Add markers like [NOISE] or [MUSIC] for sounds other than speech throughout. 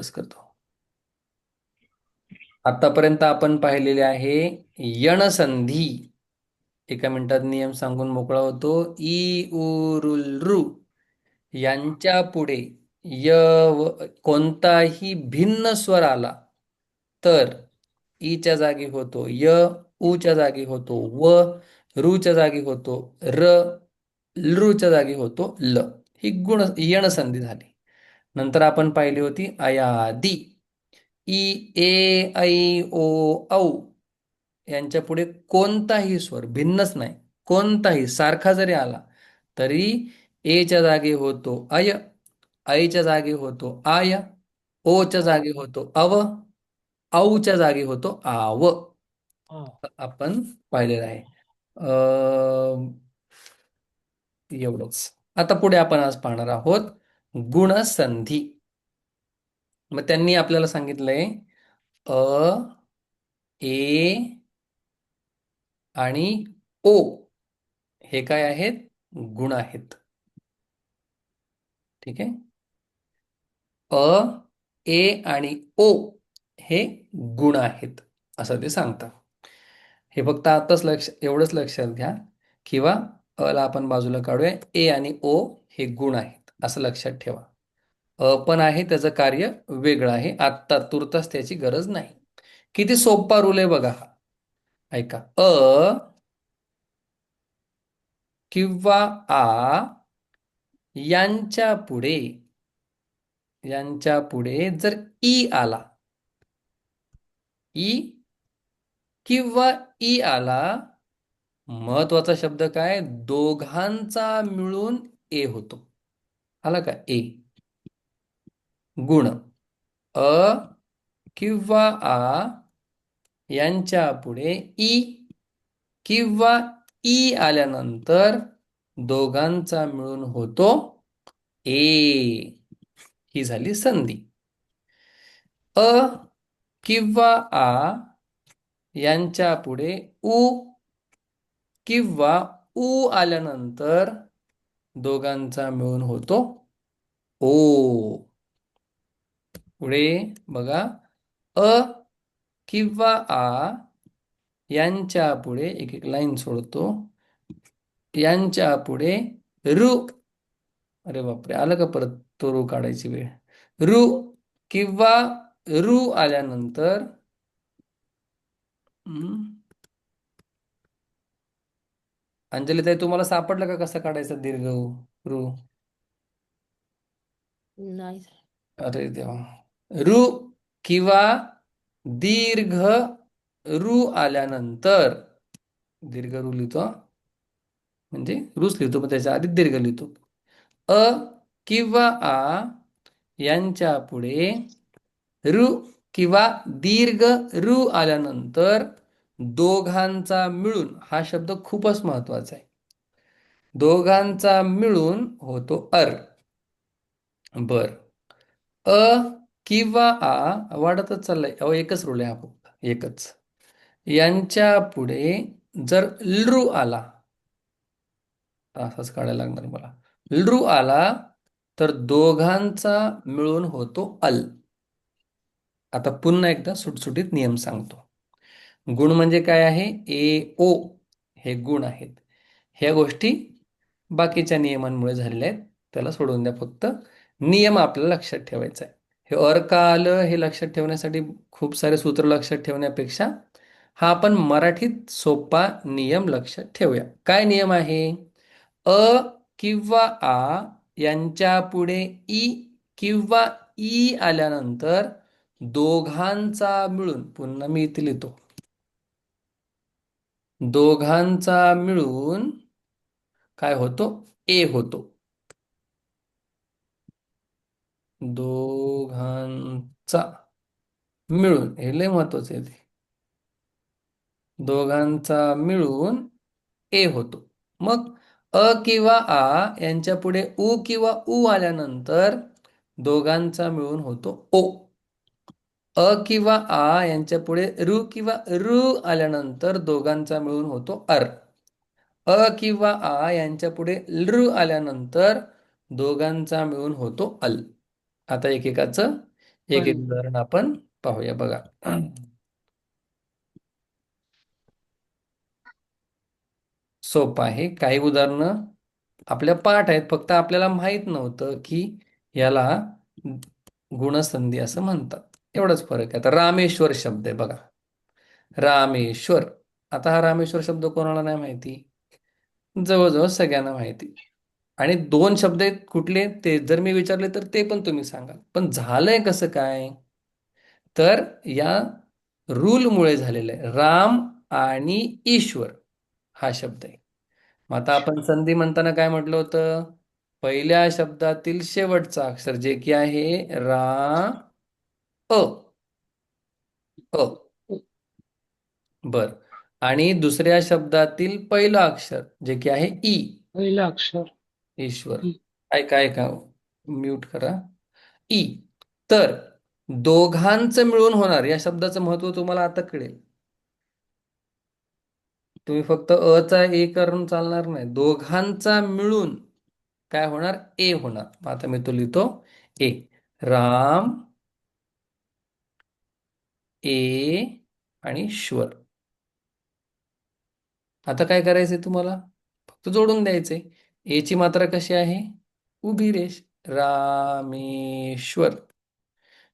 एवढंच करतो. आतापर्यंत आपण पाहिलेले आहे यणसंधी. एका मिनिटात नियम सांगून मोकळा होतो. ई उ यांच्या पुढे य व कोणताही भिन्न स्वर आला तर ईच्या जागी होतो य उच्या जागी होतो व रूच्या जागी होतो र लृच्या जागी होतो ल. ही गुण यण संधी झाली. नंतर आपण पाहिली होती अयादी ई ए ऐ ओ औ यांच्या पुढे कोणताही स्वर भिन्नच नाही. कोणताही सारखा जरी आला तरी एच्या जागी होतो अय ऐच्या जागी होतो आय ओच्या जागी होतो अव औच्या जागी होतो आव. आपण पाहिलेलं आहे. एवढंच. आता पुढे आपण आज पाहणार आहोत. गुणसंधी. मग त्यांनी आपल्याला सांगितलंय अ ए आणि ओ हे काय आहेत? गुण आहेत. ठीक आहे? अ ए आणि ओ हे गुण आहेत असं ते सांगतात. हे फक्त आताच लक्ष एवढंच लक्षात घ्या. किंवा अला आपण बाजूला काढूया ए आणि ओ हे गुण आहेत. असं लक्षात ठेवा. अ पण आहे त्याचं कार्य वेगळं आहे. आत्ता तुर्तास त्याची गरज नाही. किती सोपा रूल आहे बघा हा. ऐका. अ किंवा आ यांच्या पुढे यांच्या पुढे जर ई आला ई किंवा ई आला महत्त्वाचा शब्द काय? दोघांचा मिळून ए होतो. आला का? ए. गुण. अ किंवा आ यांच्या पुढे ई किंवा ई आल्यानंतर दोघांचा मिळून होतो ए. ही झाली संधी. अ किंवा आ यांच्या पुढे उ किंवा उ आल्यानंतर दोघांचा मिळून होतो. ओ. पुढे बघा. अ किंवा आ यांच्या पुढे एक एक लाईन सोडतो. यांच्या पुढे रु. अरे बापरे आलं का परत तो रू काढायची वेळ? रु किंवा रु आल्यानंतर अंजली ताई तुम्हाला सापडलं का कसं काढायचं दीर्घ रु? नाही अरे देवा. रु किंवा दीर्घ रु आल्यानंतर दीर्घ रु लिहितो म्हणजे रुच लिहितो पण त्याच्या आधी दीर्घ लिहितो. अ किंवा आ यांच्या पुढे रु किंवा दीर्घ रु आल्यानंतर दोघांचा मिळून हा शब्द खूपच महत्त्वाचा आहे. दोघांचा मिळून होतो अर. बर. अ किंवा आ वाढतच चाललाय. अहो एकच रोल आहे हा फक्त. एकच. यांच्या पुढे जर लृ आला असाच काढायला लागणार मला. लृ आला तर दोघांचा मिळून होतो अल. आता पुन्हा एकदा सुटसुटीत नियम सांगतो. गुण म्हणजे काय आहे? ए ओ हे गुण आहेत. ह्या गोष्टी बाकीच्या नियमांमुळे झालेल्या आहेत. त्याला सोडून द्या फक्त. नियम आपल्याला लक्षात ठेवायचा आहे. हे अर्क आलं हे लक्षात ठेवण्यासाठी खूप सारे सूत्र लक्षात ठेवण्यापेक्षा हा आपण मराठीत सोपा नियम लक्षात ठेवूया. काय नियम आहे? अ किंवा आ यांच्या पुढे ई किंवा ई आल्यानंतर दोघांचा मिळून पुन्हा मी इथे लिहितो. दोघांचा मिळून काय होतो? ए होतो. दोघांचा मिळून हे लय महत्वाचं आहे ते. दोघांचा मिळून ए होतो. मग अ किंवा आ यांच्या पुढे उ किंवा उ आल्यानंतर दोघांचा मिळून होतो ओ अ किंवा आ यांच्या पुढे रु किंवा रु आल्यानंतर दोघांचा मिळून होतो अर. अ किंवा आ यांच्या पुढे लृ आल्यानंतर दोघांचा मिळून होतो अल. आता एकेकाचं एक एक उदाहरण आपण पाहूया बघा. सोपं आहे. काही उदाहरणं आपल्या पाठ आहेत. फक्त आपल्याला माहीत नव्हतं की याला गुणसंधी असं म्हणतात. एवढाच फरक आहे. आता रामेश्वर शब्द आहे बघा. रामेश्वर. आता हा रामेश्वर शब्द कोणाला नाही माहिती? जवळजवळ सगळ्यांना माहिती. आणि दोन शब्द आहेत कुठले? ते जर मी विचारले तर ते पण तुम्ही सांगाल. पण झालंय कसं काय? तर या रूलमुळे झालेलं आहे. राम आणि ईश्वर हा शब्द आहे. मग आता आपण संधी म्हणताना काय म्हटलं होतं? पहिल्या शब्दातील शेवटचा अक्षर जे की आहे रा अ. अ. बर. आणि दुसऱ्या शब्दातील पहिलं अक्षर जे की आहे ई. पहिलं अक्षर. ईश्वर. ई. ऐका ऐका. म्यूट करा. ई. तर दोघांचं मिळून होणार या शब्दाचं महत्त्व तुम्हाला आता कळेल. तुम्ही फक्त अ चा ए करून चालणार नाही. दोघांचा मिळून काय होणार? ए होणार. आता मी तो लिहितो. ए. राम ए आणि श्वर. आता काय करायचंय तुम्हाला? फक्त जोडून द्यायचंय. ए ची मात्रा कशी आहे? उभी रेष. रामेश्वर.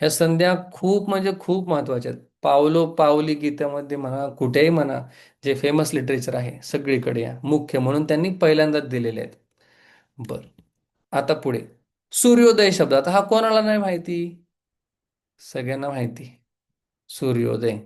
ह्या संध्या खूप म्हणजे खूप महत्त्वाच्या आहेत. पावलो पावली गीतामध्ये म्हणा कुठेही म्हणा जे फेमस लिटरेचर आहे सगळीकडे या. मुख्य म्हणून त्यांनी पहिल्यांदाच दिलेले आहेत. बर. आता पुढे. सूर्योदय शब्द. आता हा कोणाला नाही माहिती? सगळ्यांना माहिती. सूर्योदय.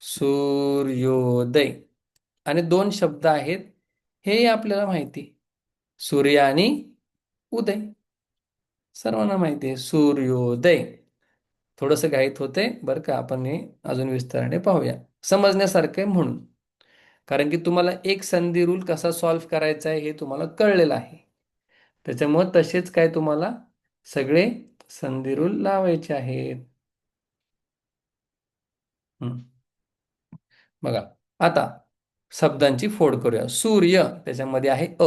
सूर्योदय. आणि दोन शब्द आहेत हे आपल्याला माहिती. सूर्य आणि उदय. सर्वांना माहिती आहे सूर्योदय. थोडंसं घाईत होते बरं का आपण हे अजून विस्ताराने पाहूया. समजण्यासारखं आहे म्हणून. कारण की तुम्हाला एक संधी रूल कसा सॉल्व्ह करायचा आहे हे तुम्हाला कळलेलं आहे. त्याच्यामुळे तसेच काय तुम्हाला सगळे संधी रूल लावायचे आहेत. बघा आता शब्दांची फोड करूया. सूर्य त्याच्यामध्ये आहे अ.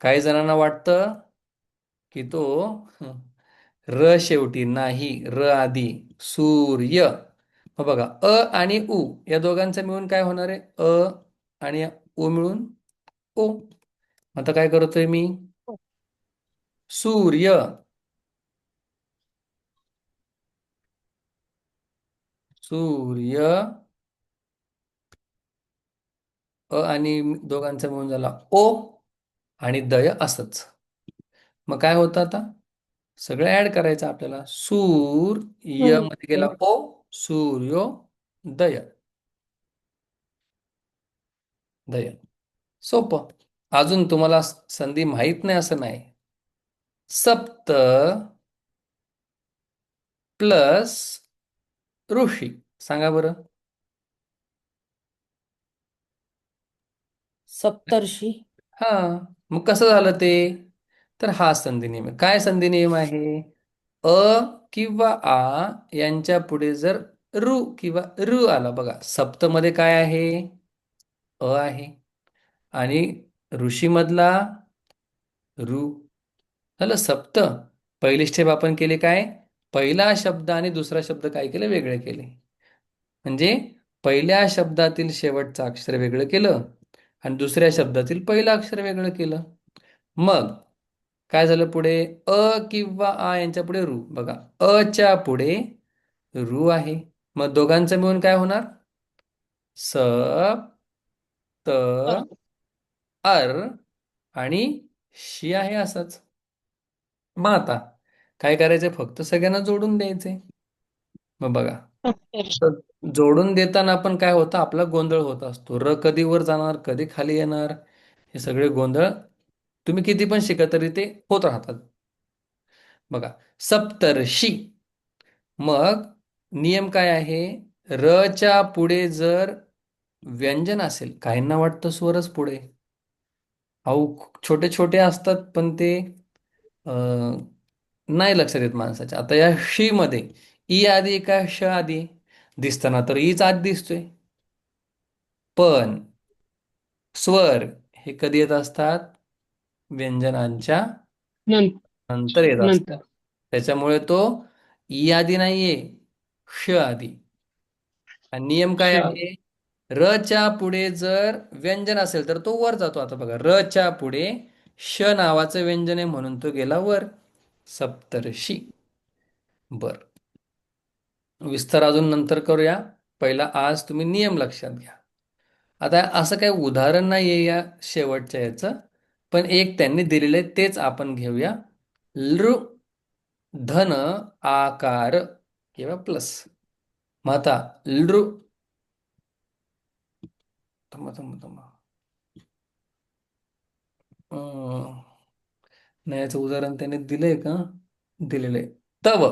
काही जणांना वाटतं की तो र शेवटी नाही र आधी सूर्य. मग बघा अ आणि उ या दोघांचं मिळून काय होणार आहे? अ आणि उ मिळून ओ आता काय करतोय मी? सूर्य. सूर्य अ आणि दोघांचा मिळून झाला ओ आणि दय असंच. मग काय होतं आता? सगळं ऍड करायचं आपल्याला. सूर य मध्ये गेला ओ सूर्योदय दय. सोपं. अजून तुम्हाला संधी माहीत नाही असं नाही. सप्त प्लस ऋषी. सांगा बरं. सप्तर्षी. हा मग कसं झालं ते? तर हा संधी नियम आहे. काय संधी नियम आहे? अ किंवा आ यांच्या पुढे जर ऋ किंवा ऋ आला बघा सप्त मध्ये काय आहे? अ आहे. आणि ऋषीमधला ऋ. झालं सप्त. पहिली स्टेप आपण केली काय? पहिला शब्द आणि दुसरा शब्द काय केले? वेगळे केले. म्हणजे पहिल्या शब्दातील शेवटचं अक्षर वेगळं केलं आणि दुसऱ्या शब्दातील पहिलं अक्षर वेगळं केलं. मग काय झालं पुढे? अ किंवा आ यांच्या पुढे रू. बघा अ च्या पुढे रू आहे. मग दोघांचं मिळून काय होणार? स त अर आणि शी आहे असंच. मग आता काय करायचंय? फक्त सगळ्यांना जोडून द्यायचंय. मग बघा. [LAUGHS] तर जोडून देताना पण काय होतं? आपला गोंधळ होत असतो. र कधी वर जाणार कधी खाली येणार हे सगळे गोंधळ तुम्ही किती पण शिका तरी ते होत राहतात. बघा. सप्तर्षी. मग नियम काय आहे? र च्या पुढे जर व्यंजन असेल काहींना वाटतं स्वरच पुढे. अहो छोटे छोटे असतात पण ते नाही लक्षात येत माणसाच्या. आता या शी मध्ये ई आधी का श आधी? दिसताना तर ईच आत दिसतोय. पण स्वर हे कधी येत असतात? व्यंजनांच्या नंतर येत असतात. त्याच्यामुळे तो ई आधी नाहीये श आधी. आणि नियम काय आहे? र च्या पुढे जर व्यंजन असेल तर तो वर जातो. आता बघा र च्या पुढे श नावाचं व्यंजन आहे म्हणून तो गेला वर. सप्तर्षी. बर. विस्तार अजून नंतर करूया. पहिला आज तुम्ही नियम लक्षात घ्या. आता असं काही उदाहरण नाही आहे या शेवटच्या याचं पण एक त्यांनी दिलेलं आहे तेच आपण घेऊया. लृ धन आकार किंवा प्लस. मग आता लृ थांबा थांबा थांबा. न्यायाचं उदाहरण त्याने दिलंय का? दिलेलं आहे तव.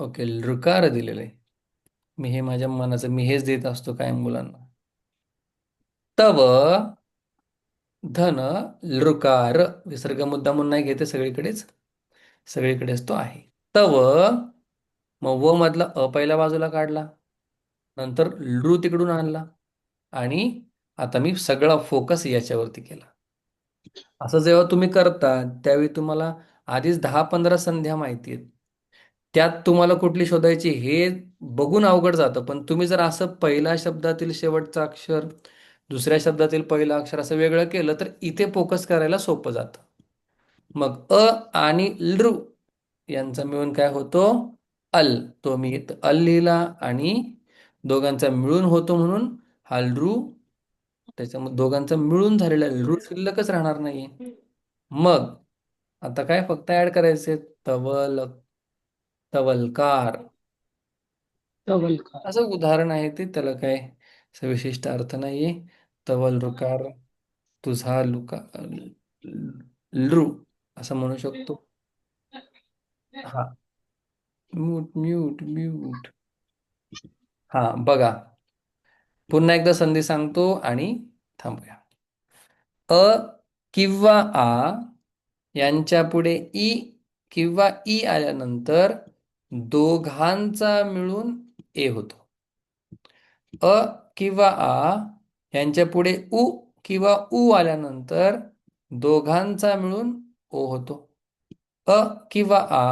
ओके लृकार दिलेलं आहे मी हे माझ्या मनाचं मी हेच देत असतो कायम मुलांना. तव. धन. लृकार विसर्ग मुद्दा म्हणून नाही घेते सगळीकडेच. सगळीकडेच तो आहे. तव. मग व मधला अ पहिल्या बाजूला काढला. नंतर लृ तिकडून आणला. आणि आता मी सगळा फोकस याच्यावरती केला. असं जेव्हा तुम्ही करता त्यावेळी तुम्हाला आधीच दहा पंधरा संध्या माहिती आहेत. त्यात तुम्हाला कुठली शोधायची हे बघून अवघड जातं. पण तुम्ही जर असं पहिल्या शब्दातील शेवटचं अक्षर दुसऱ्या शब्दातील पहिलं अक्षर असं वेगळं केलं तर इथे फोकस करायला सोपं जातं. मग अ आणि लृ यांचा मिळून काय होतो? अल. तो मी अल लिहिला आणि दोघांचा मिळून होतो म्हणून हा लृ त्याच्यामध्ये दोघांचा मिळून झालेला लृ शिल्लकच राहणार नाही मग आता काय फक्त ऍड करायचे तवल तवलकार. तवलकार. असं उदाहरण आहे ते त्याला काय विशिष्ट अर्थ नाहीये. तवलरुकार तुझा लुका लृ असं म्हणू शकतो. हा. Mute mute mute. हा बघा. पुन्हा एकदा संधी सांगतो आणि थांबूया. अ किंवा आ यांच्या पुढे ई किंवा ई आल्यानंतर दोघांचा मिळून ए होतो. अ किंवा आ यांच्या पुढे उ किंवा उ आल्यानंतर दोघांचा मिळून ओ होतो. अ किंवा आ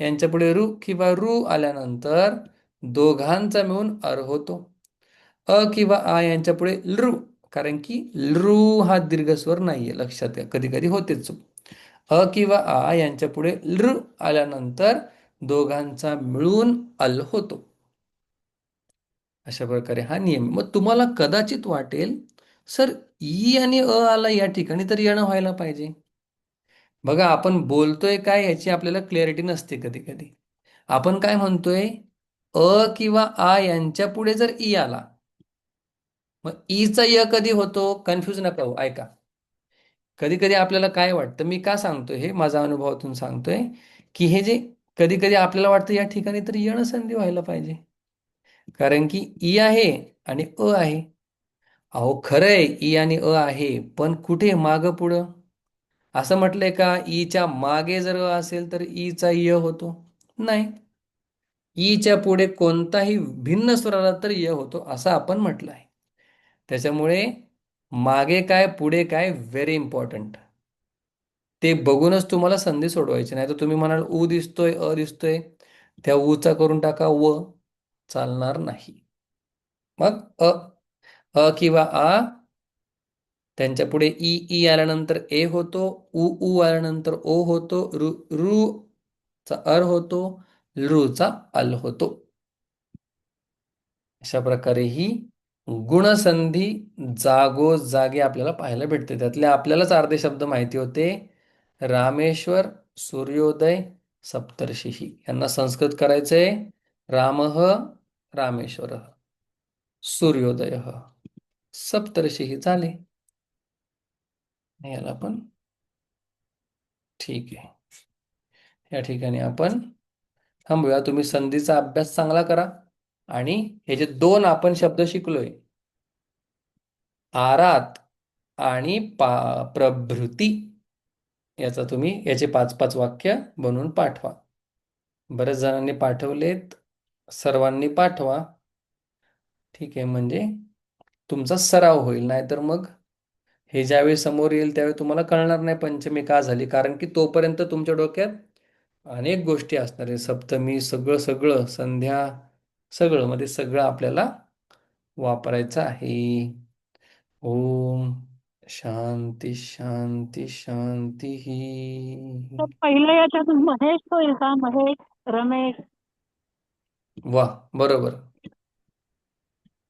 यांच्या पुढे रु किंवा रु आल्यानंतर दोघांचा मिळून अर होतो. अ किंवा आ यांच्या पुढे लृ कारण की लृ हा दीर्घस्वर नाहीये लक्षात घ्या कधी कधी होतेच चूक. अ किंवा आ यांच्या पुढे लृ आल्यानंतर दोघांचा मिळून अल होतो. अशा प्रकारे हा नियम मग तुम्हाला कदाचित वाटेल सर ई आणि अ आला या ठिकाणी तर येणं व्हायला पाहिजे. बघा आपण बोलतोय काय याची आपल्याला क्लॅरिटी नसते कधी कधी आपण काय म्हणतोय? अ किंवा आ यांच्या पुढे जर ई आला मग ईचा य कधी होतो? कन्फ्यूज नका हो ऐका. कधी कधी आपल्याला काय वाटतं? मी का सांगतोय हे? माझ्या अनुभवातून सांगतोय की हे जे कधी कधी आपल्याला वाटतं या ठिकाणी तर यण संधी व्हायला पाहिजे. कारण की ई आहे आणि अ आहे. अहो खरंय ई आणि अ आहे पण कुठे? माग पुढं? असं म्हटलंय का ईच्या मागे जर अ असेल तर ईचा य होतो? नाही. ईच्या पुढे कोणताही भिन्न स्वराला तर य होतो असं आपण म्हटलं आहे त्याच्यामुळे मागे काय पुढे काय व्हेरी इम्पॉर्टंट ते बघूनच तुम्हाला संधी सोडवायची. नाही तर तुम्ही म्हणाल ऊ दिसतोय अ दिसतोय. त्या ऊचा करून टाका व. चालणार नाही. मग अ अ किंवा आ त्यांच्या पुढे ई ई आल्यानंतर ए होतो उ उ आल्यानंतर ओ होतो रु रु चा अर होतो लृचा अल होतो. अशा प्रकारे ही गुणसंधी जागोजागी आपल्याला पाहायला भेटते. त्यातले आपल्यालाच अर्धे शब्द माहिती होते. रामेश्वर सूर्योदय सप्तर्षी यांना संस्कृत करायचंय. रामः रामेश्वर. सूर्योदय. सप्तर्षी झाले याला पण ठीक आहे. या ठिकाणी आपण थांबूया. तुम्ही संधीचा अभ्यास चांगला करा. आणि हे जे दोन आपण शब्द शिकलोय आरात आणि पा प्रभृती याचा तुम्ही याचे पाच पाच वाक्य बनवून पाठवा. बऱ्याच जणांनी पाठवलेत सर्वांनी पाठवा. ठीक आहे म्हणजे तुमचा सराव होईल नाहीतर मग हे ज्यावेळी समोर येईल त्यावेळी तुम्हाला कळणार नाही पंचमी का झाली कारण की तोपर्यंत तुमच्या डोक्यात अनेक गोष्टी असणार आहे. सप्तमी सगळं सगळं संध्या सगळं मध्ये सगळं आपल्याला वापरायचं आहे. ओम शांती शांती शांती तर पहिल्या याच्यातून महेश तो का? महेश रमेश? वा बरोबर.